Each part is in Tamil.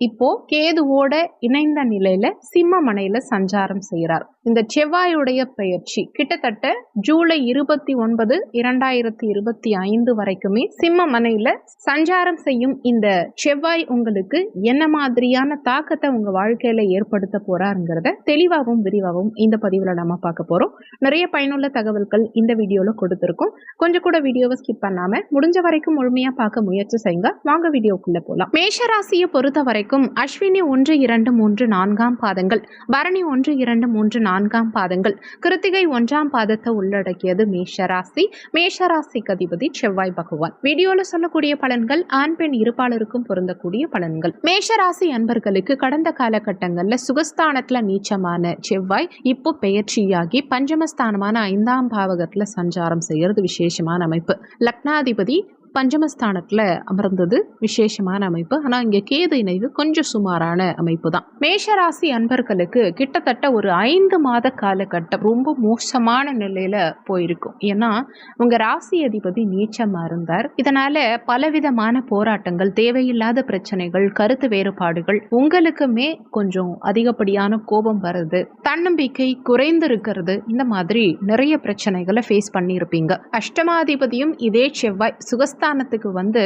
இப்போ கேதுவோட இணைந்த நிலையில சிம்மமனையில சஞ்சாரம் செய்கிறார் இந்த செவ்வாயுடைய பெயர்ச்சி கிட்டத்தட்ட ஜூலை இருபத்தி ஒன்பது இரண்டாயிரத்தி இருபத்தி ஐந்து வரைக்குமே சிம்ம மனையில சஞ்சாரம் செய்யும் இந்த செவ்வாய் உங்களுக்கு என்ன மாதிரியான தாக்கத்தை உங்க வாழ்க்கையில ஏற்படுத்த போறாருங்கிறத தெளிவாகவும் விரிவாகவும் இந்த பதிவுல நம்ம பார்க்க போறோம். நிறைய பயனுள்ள தகவல்கள் இந்த வீடியோல கொடுத்துருக்கோம். கொஞ்சம் கூட வீடியோவை ஸ்கிப் பண்ணாம முடிஞ்ச வரைக்கும் முழுமையா பார்க்க முயற்சி செய்யுங்க. வாங்க வீடியோக்குள்ள போலாம். மேஷராசியை பொறுத்த வரைக்கும் வரைக்கும் அஸ்வினி ஒன்று இரண்டு மூன்று நான்காம் பாதங்கள். பரணி ஒன்று இரண்டு மூன்று நான்காம் பாதங்கள். கிருத்திகை ஒன்றாம் பாதத்தை உள்ளடக்கியது மேஷராசி. மேஷராசிக்கு அதிபதி செவ்வாய் பகவான். வீடியோல சொல்லக்கூடிய பலன்கள் ஆண் பெண் இருப்பாளருக்கும் பொருந்தக்கூடிய பலன்கள். மேஷராசி அன்பர்களுக்கு கடந்த காலகட்டங்கள்ல சுகஸ்தானத்துல நீச்சமான செவ்வாய் இப்போ பெயர்ச்சியாகி பஞ்சமஸ்தானமான ஐந்தாம் பாவகத்துல சஞ்சாரம் செய்யறது விசேஷமான அமைப்பு. லக்னாதிபதி பஞ்சமஸ்தானத்தில் அமர்ந்தது விசேஷமான அமைப்பு. ஆனால் இங்கே கேது இணைவு கொஞ்சம் சுமாரான அமைப்பு தான். மேஷராசி அன்பர்களுக்கு கிட்டத்தட்ட ஒரு ஐந்து மாத காலகட்டம் ரொம்ப மோசமான நிலையில் போயிருக்கும். ஏன்னா உங்கள் ராசி அதிபதி நீச்சமாக இருந்தார். இதனால் பலவிதமான போராட்டங்கள் தேவையில்லாத பிரச்சனைகள் கருத்து வேறுபாடுகள் உங்களுக்குமே கொஞ்சம் அதிகப்படியான கோபம் வருது தன்னம்பிக்கை குறைந்து இருக்கிறது இந்த மாதிரி நிறைய பிரச்சனைகளை ஃபேஸ் பண்ணியிருப்பீங்க. அஷ்டமாதிபதியும் இதே செவ்வாய் சுகஸ்த சமஸ்தானத்துக்கு வந்து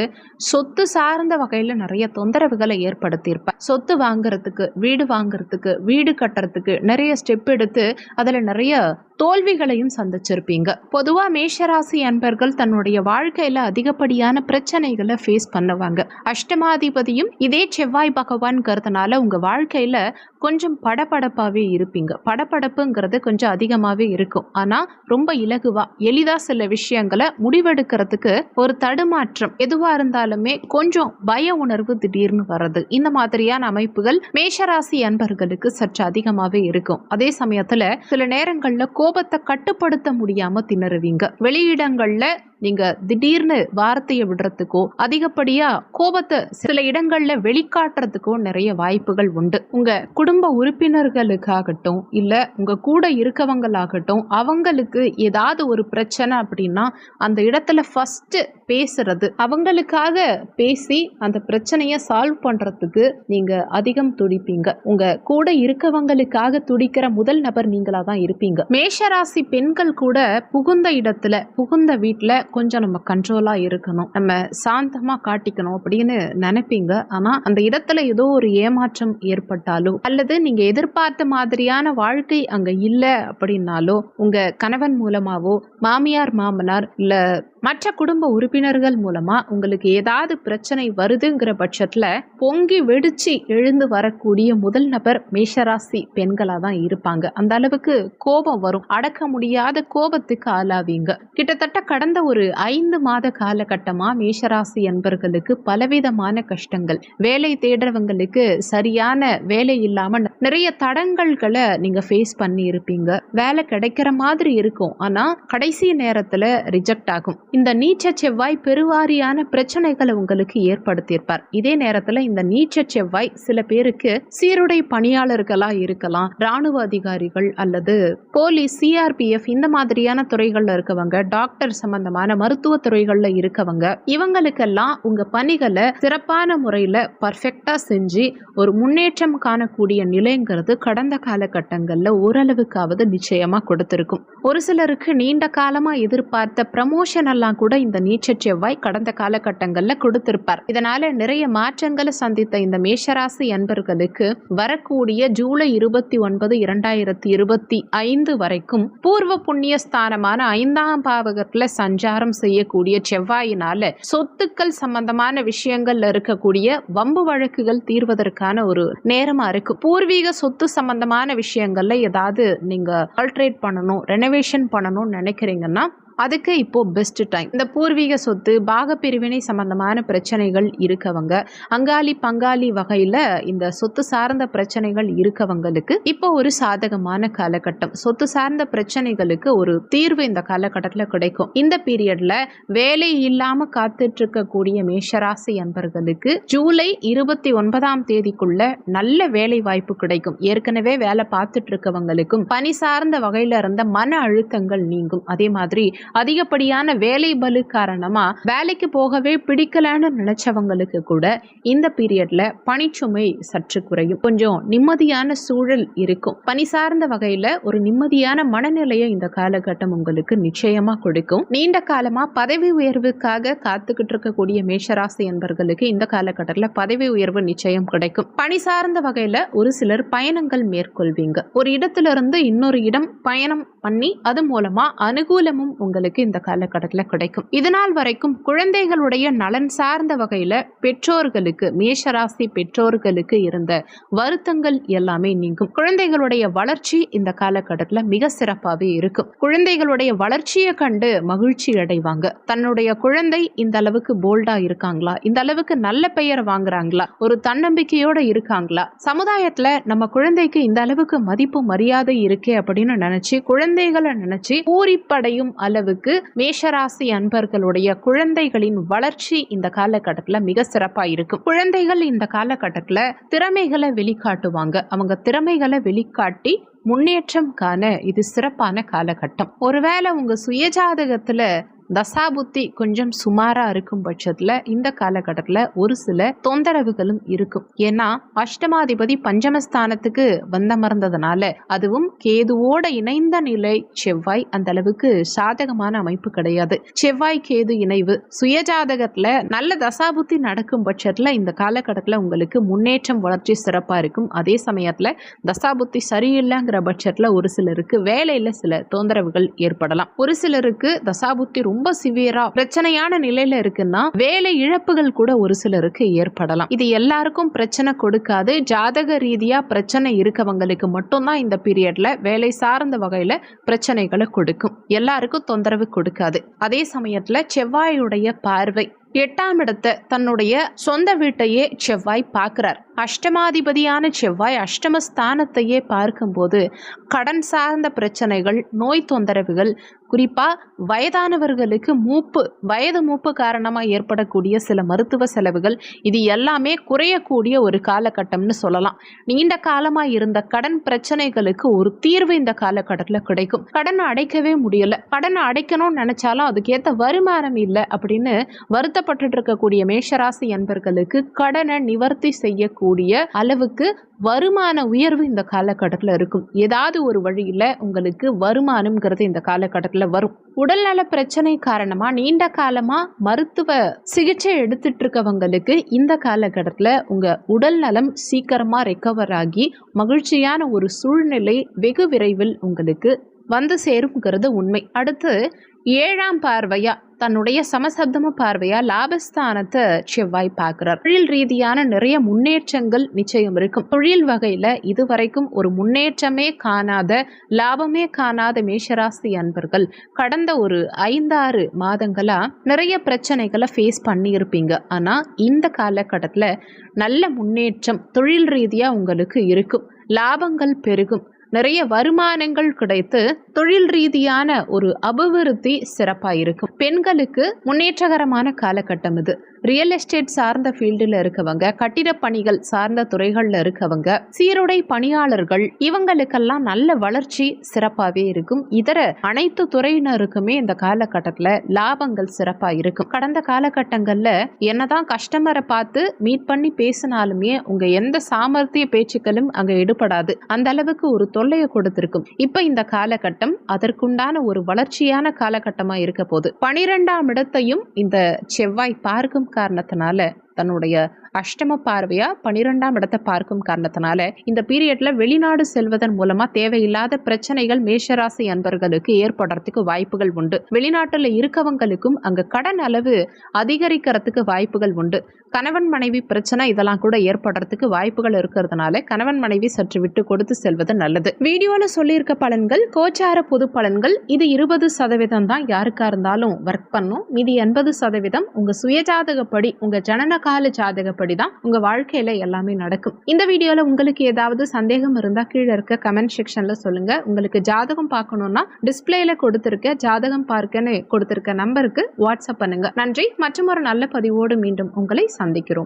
சொத்து சார்ந்த வகையில் நிறைய தொந்தரவுகளை ஏற்படுத்தியிருப்பேன் சொத்து வாங்குறதுக்கு வீடு வாங்குறதுக்கு வீடு கட்டுறதுக்கு நிறைய ஸ்டெப் எடுத்து அதில் நிறைய தோல்விகளையும் சந்திச்சிருப்பீங்க. பொதுவாக மேஷராசி அன்பர்கள் தன்னுடைய வாழ்க்கையில் அதிகப்படியான பிரச்சனைகளை ஃபேஸ் பண்ணுவாங்க. அஷ்டமாதிபதியும் இதே செவ்வாய் பகவான்ங்கிறதுனால உங்கள் வாழ்க்கையில் கொஞ்சம் படபடப்பாகவே இருப்பீங்க. படபடப்புங்கிறது கொஞ்சம் அதிகமாகவே இருக்கும். ஆனால் ரொம்ப இலகுவா எளிதாக சில விஷயங்களை முடிவெடுக்கிறதுக்கு ஒரு தடுமாற்றம் எதுவாக இருந்தாலுமே கொஞ்சம் பய உணர்வு திடீர்னு வர்றது. இந்த மாதிரியான அமைப்புகள் மேஷராசி அன்பர்களுக்கு சற்று அதிகமாகவே இருக்கும். அதே சமயத்தில் சில நேரங்களில் கோபத்தை கட்டுப்படுத்த முடியாம திணறுவீங்க. வெளியிடங்கள்ல நீங்க திடீர்னு வார்த்தையை விடுறதுக்கோ அதிகப்படியா கோபத்தை சில இடங்கள்ல வெளிக்காட்டுறதுக்கோ நிறைய வாய்ப்புகள் உண்டு. உங்க குடும்ப உறுப்பினர்களுக்காகட்டும் இல்ல உங்க கூட இருக்கவங்களாகட்டும் அவங்களுக்கு ஏதாவது ஒரு பிரச்சனை அப்படின்னா அந்த இடத்துல ஃபர்ஸ்ட் பேசுறது. அவங்களுக்காக பேசி அந்த பிரச்சனையை சால்வ் பண்றதுக்கு நீங்க அதிகம் துடிப்பீங்க. உங்க கூட இருக்கவங்களுக்காக துடிக்கிற முதல் நபர் நீங்களா தான் இருப்பீங்க. மேஷராசி பெண்கள் கூட புகுந்த இடத்துல புகுந்த வீட்டுல கொஞ்சம் நம்ம கண்ட்ரோலாக இருக்கணும். நம்ம சாந்தமாக காட்டிக்கணும் அப்படின்னு நினைப்பீங்க. ஆனால் அந்த இடத்துல ஏதோ ஒரு ஏமாற்றம் ஏற்பட்டாலோ அல்லது நீங்கள் எதிர்பார்த்த மாதிரியான வாழ்க்கை அங்கே இல்லை அப்படின்னாலோ உங்கள் கணவன் மூலமாகவோ மாமியார் மாமனார் இல்லை மற்ற குடும்ப உறுப்பினர்கள் மூலமா உங்களுக்கு ஏதாவது பிரச்சனை வருதுங்கிற பட்சத்துல பொங்கி வெடிச்சு எழுந்து வரக்கூடிய முதல் நபர் மேஷராசி பெண்களா தான் இருப்பாங்க. அந்த அளவுக்கு கோபம் வரும். அடக்க முடியாத கோபத்துக்கு ஆளாவீங்க. கிட்டத்தட்ட கடந்த ஒரு ஐந்து மாத காலகட்டமா மேஷராசி என்பர்களுக்கு பலவிதமான கஷ்டங்கள். வேலை தேடுறவங்களுக்கு சரியான வேலை இல்லாம நிறைய தடங்கல்களை நீங்க ஃபேஸ் பண்ணி இருப்பீங்க வேலை கிடைக்கிற மாதிரி இருக்கும். ஆனா கடைசி நேரத்துல ரிஜெக்ட் ஆகும். இந்த நீச்ச செவ்வாய் பெருவாரியான பிரச்சனைகளை உங்களுக்கு ஏற்படுத்தியிருப்பார். இதே நேரத்துல இந்த நீச்ச செவ்வாய் சில பேருக்கு சீருடை பணியாளர்களா இருக்கலாம் ராணுவ அதிகாரிகள் அல்லது போலீஸ் சிஆர்பிஎஃப் இந்த மாதிரியான துறைகள்ல இருக்கவங்க டாக்டர் சம்பந்தமான மருத்துவ துறைகள்ல இருக்கவங்க இவங்களுக்கெல்லாம் உங்க பணிகளை சிறப்பான முறையில பர்ஃபெக்டா செஞ்சு ஒரு முன்னேற்றம் காணக்கூடிய நிலைங்கிறது கடந்த காலகட்டங்கள்ல ஓரளவுக்காவது நிச்சயமா கொடுத்திருக்கும். ஒரு சிலருக்கு நீண்ட காலமா எதிர்பார்த்த ப்ரமோஷன் எல்லாம் கூட இந்த நீச்ச செவ்வாய் கடந்த காலகட்டங்களில் கொடுத்திருப்பார். இதனால நிறைய மாற்றங்களை சந்தித்த இந்த மேஷராசி அன்பர்களுக்கு வரக்கூடிய ஜூலை இருபத்தி ஒன்பது இரண்டாயிரத்தி இருபத்தி ஐந்து வரைக்கும் பூர்வ புண்ணிய ஸ்தானமான ஐந்தாம் பாவகத்துல சஞ்சாரம் செய்யக்கூடிய செவ்வாயினால சொத்துக்கள் சம்பந்தமான விஷயங்கள்ல இருக்கக்கூடிய வம்பு வழக்குகள் தீர்வதற்கான ஒரு நேரமா இருக்கு. பூர்வீக சொத்து சம்பந்தமான விஷயங்கள்ல ஏதாவது நீங்க ஆல்ட்ரேட் பண்ணணும் ரெனோவேஷன் பண்ணணும்னு நினைக்கிறீங்கன்னா அதுக்கு இப்போ பெஸ்ட் டைம் இந்த பூர்வீக சொத்து பாகப்பிரிவினை சம்பந்தமான பிரச்சனைகள் இருக்கவங்க அங்காளி பங்காளி வகையில இந்த சொத்து சார்ந்த பிரச்சனைகள் இருக்கவங்களுக்கு இப்போ ஒரு சாதகமான காலகட்டம். சொத்து சார்ந்த பிரச்சனைகளுக்கு ஒரு தீர்வு இந்த காலகட்டத்தில் கிடைக்கும். இந்த பீரியட்ல வேலை இல்லாம காத்துட்டு இருக்கக்கூடிய மேஷராசி அன்பர்களுக்கு ஜூலை இருபத்தி ஒன்பதாம் தேதிக்குள்ள நல்ல வேலை வாய்ப்பு கிடைக்கும். ஏற்கனவே வேலை பார்த்துட்டு இருக்கவங்களுக்கும் பணி சார்ந்த வகையில இருந்த மன அழுத்தங்கள் நீங்கும். அதே மாதிரி அதிகப்படியான வேலை பலு காரணமா வேலைக்கு போகவே பிடிக்கலன்னு நினைச்சவங்களுக்கு கூட இந்த பீரியட்ல பணிச்சுமை சற்று குறையும். கொஞ்சம் நிம்மதியான சூழல் இருக்கும். பணி சார்ந்த வகையில ஒரு நிம்மதியான மனநிலையை இந்த காலகட்டம் உங்களுக்கு நிச்சயமா கொடுக்கும். நீண்ட காலமா பதவி உயர்வுக்காக காத்துக்கிட்டு இருக்கக்கூடிய மேஷராசி என்பர்களுக்கு இந்த காலகட்டத்தில் பதவி உயர்வு நிச்சயம் கிடைக்கும். பணி சார்ந்த வகையில ஒரு சிலர் பயணங்கள் மேற்கொள்வீங்க. ஒரு இடத்துல இருந்து இன்னொரு இடம் பயணம் பண்ணி அது மூலமா அனுகூலமும் உங்களுக்கு இந்த காலகட்டத்தில் கிடைக்கும். இதனால் வரைக்கும் குழந்தைகளுடைய நலன் சார்ந்த வகையில பெற்றோர்களுக்கு மேஷராசி பெற்றோர்களுக்கு இருந்த வருத்தங்கள் எல்லாமே நீங்கும். குழந்தைகளுடைய வளர்ச்சி இந்த காலகட்டத்தில் மிக சிறப்பாகவே இருக்கும். குழந்தைகளுடைய வளர்ச்சியை கண்டு மகிழ்ச்சி அடைவாங்க. தன்னுடைய குழந்தை இந்த அளவுக்கு போல்டா இருக்காங்களா? இந்த அளவுக்கு நல்ல பெயர் வாங்குறாங்களா? ஒரு தன்னம்பிக்கையோட இருக்காங்களா? சமுதாயத்துல நம்ம குழந்தைக்கு இந்த அளவுக்கு மதிப்பு மரியாதை இருக்கே அப்படின்னு நினைச்சு குழந்தை குழந்தைகளை நினைச்சு பூரிப்படையும் அளவுக்கு மேஷராசி அன்பர்களுடைய குழந்தைகளின் வளர்ச்சி இந்த காலகட்டத்தில் மிக சிறப்பா இருக்கும் குழந்தைகள் இந்த காலகட்டத்தில் திறமைகளை வெளிக்காட்டுவாங்க. அவங்க திறமைகளை வெளிக்காட்டி முன்னேற்றம் காண இது சிறப்பான காலகட்டம். ஒருவேளை உங்க சுயஜாதகத்துல தசாபுத்தி கொஞ்சம் சுமாரா இருக்கும் பட்சத்துல இந்த காலகட்டத்தில் ஒரு சில தொந்தரவுகளும் இருக்கும். ஏன்னா அஷ்டமாதிபதி பஞ்சமஸ்தானத்துக்கு வந்தமர்ந்ததுனால அதுவும் கேதுவோட இணைந்த நிலை செவ்வாய் அந்த அளவுக்கு சாதகமான அமைப்பு கிடையாது. செவ்வாய் கேது இணைவு சுயஜாதகத்துல நல்ல தசாபுத்தி நடக்கும் பட்சத்துல இந்த காலகட்டத்தில் உங்களுக்கு முன்னேற்றம் வளர்ச்சி சிறப்பா இருக்கும். அதே சமயத்துல தசாபுத்தி சரியில்லைங்கிற பட்சத்துல ஒரு சிலருக்கு வேலையில சில தொந்தரவுகள் ஏற்படலாம். ஒரு சிலருக்கு தசாபுத்தி ரொம்ப ரொம்ப சிவியரா பிரச்சனையான நிலையில இருக்குன்னா வேலை இழப்புகள் கூட ஒரு சிலருக்கு ஏற்படலாம். இது எல்லாருக்கும் பிரச்சனை கொடுக்காது. ஜாதக ரீதியா பிரச்சனை இருக்கவங்களுக்கு மட்டும்தான் இந்த பீரியட்ல வேலை சார்ந்த வகையில பிரச்சனைகளை கொடுக்கும். எல்லாருக்கும் தொந்தரவு கொடுக்காது. அதே சமயத்துல செவ்வாயுடைய பார்வை எட்டாம் இடத்தை தன்னுடைய சொந்த வீட்டையே செவ்வாய் பார்க்கிறார். அஷ்டமாதிபதியான செவ்வாய் அஷ்டமஸ்தானத்தையே பார்க்கும்போது கடன் சார்ந்த பிரச்சனைகள் நோய் தொந்தரவுகள் குறிப்பாக வயதானவர்களுக்கு மூப்பு வயது மூப்பு காரணமாக ஏற்படக்கூடிய சில மருத்துவ செலவுகள் இது எல்லாமே குறையக்கூடிய ஒரு காலகட்டம்னு சொல்லலாம். நீண்ட காலமாக இருந்த கடன் பிரச்சனைகளுக்கு ஒரு தீர்வு இந்த காலகட்டத்தில் கிடைக்கும். கடனை அடைக்கவே முடியல. கடனை அடைக்கணும்னு நினைச்சாலும் அதுக்கேற்ற வருமானம் இல்லை அப்படின்னு வருத்தப்பட்டு இருக்கக்கூடிய மேஷராசி என்பர்களுக்கு கடனை நிவர்த்தி செய்யக்கூடிய அளவுக்கு வருமான உயர்வு இந்த காலகட்டத்தில் இருக்கும். ஏதாவது ஒரு வழியில் உங்களுக்கு வருமானம்ங்கிறது இந்த காலகட்டத்தில் வரும். உடல்நல பிரச்சனை காரணமாக நீண்ட காலமாக மருத்துவ சிகிச்சை எடுத்துட்டு இருக்கவங்களுக்கு இந்த காலகட்டத்தில் உங்கள் உடல் நலம் சீக்கிரமாக ரெக்கவர் ஆகி மகிழ்ச்சியான ஒரு சூழ்நிலை வெகு விரைவில் உங்களுக்கு வந்து சேருங்கிறது உண்மை. அடுத்து ஏழாம் பார்வையா தன்னுடைய சமசப்தம பார்வையா லாபஸ்தானத்தை செவ்வாய் பார்க்கிறார். தொழில் ரீதியான நிறைய முன்னேற்றங்கள் நிச்சயம் இருக்கும். தொழில் வகையில இதுவரைக்கும் ஒரு முன்னேற்றமே காணாத லாபமே காணாத மேஷராசி அன்பர்கள் கடந்த ஒரு ஐந்தாறு மாதங்களா நிறைய பிரச்சனைகளை ஃபேஸ் பண்ணியிருப்பீங்க. ஆனா இந்த காலகட்டத்தில் நல்ல முன்னேற்றம் தொழில் ரீதியா உங்களுக்கு இருக்கும். லாபங்கள் பெருகும். நிறைய வருமானங்கள் கிடைத்து தொழில் ரீதியான ஒரு அபிவிருத்தி சிறப்பாக இருக்கும். பெண்களுக்கு முன்னேற்றகரமான காலகட்டம் இது. ரியல் எஸ்டேட் சார்ந்த ஃபீல்டில் இருக்கவங்க கட்டிட பணிகள் சார்ந்த துறைகளில் இருக்கவங்க சீருடை பணியாளர்கள் இவங்களுக்கெல்லாம் நல்ல வளர்ச்சி சிறப்பாகவே இருக்கும். இதர அனைத்து துறையினருக்குமே இந்த காலகட்டத்தில் லாபங்கள் சிறப்பாக இருக்கும். கடந்த காலகட்டங்களில் என்னதான் கஸ்டமரை பார்த்து மீட் பண்ணி பேசினாலுமே உங்க எந்த சாமர்த்திய பேச்சுக்களும் அங்க எடுபடாது. அந்த அளவுக்கு ஒரு தொல்லையை கொடுத்திருக்கும். இப்ப இந்த காலகட்டம் அதற்குண்டான ஒரு வளர்ச்சியான காலகட்டமா இருக்க போது பனிரெண்டாம் இடத்தையும் இந்த செவ்வாய் பார்க்கும் காரணத்தினால தன்னுடைய அஷ்டம பார்வையா பனிரெண்டாம் இடத்தை பார்க்கும் காரணத்தினால இந்த பீரியட்ல வெளிநாடு செல்வதன் மூலமா தேவையில்லாத பிரச்சனைகள் மேஷராசி அன்பர்களுக்கு ஏற்படுறதுக்கு வாய்ப்புகள் உண்டு. வெளிநாட்டுல இருக்கவங்களுக்கும் அங்க கடன் அளவு அதிகரிக்கிறதுக்கு வாய்ப்புகள் உண்டு. கணவன் மனைவி பிரச்சனை இதெல்லாம் கூட ஏற்படுறதுக்கு வாய்ப்புகள் இருக்கிறதுனால கணவன் மனைவி சற்று விட்டு கொடுத்து செல்வது நல்லது. வீடியோல சொல்லியிருக்க பலன்கள் கோச்சார பொது பலன்கள் இது இருபது சதவீதம் தான் யாருக்கா இருந்தாலும் ஒர்க் பண்ணும். மீதி எண்பது சதவீதம் உங்க சுயஜாதகப்படி உங்க ஜனன கால ஜாதகப்படி தான் உங்கள் வாழ்க்கையில் எல்லாமே நடக்கும். இந்த வீடியோவில் உங்களுக்கு ஏதாவது சந்தேகம் இருந்தால் கீழே இருக்க கமெண்ட் செக்ஷனில் சொல்லுங்கள் உங்களுக்கு ஜாதகம் பார்க்கணும்னா டிஸ்பிளேயில் கொடுத்துருக்க ஜாதகம் பார்க்கன்னு கொடுத்துருக்க நம்பருக்கு வாட்ஸ்அப் பண்ணுங்கள் நன்றி. மற்றும் ஒரு நல்ல பதிவோடு மீண்டும் உங்களை சந்திக்கிறோம்.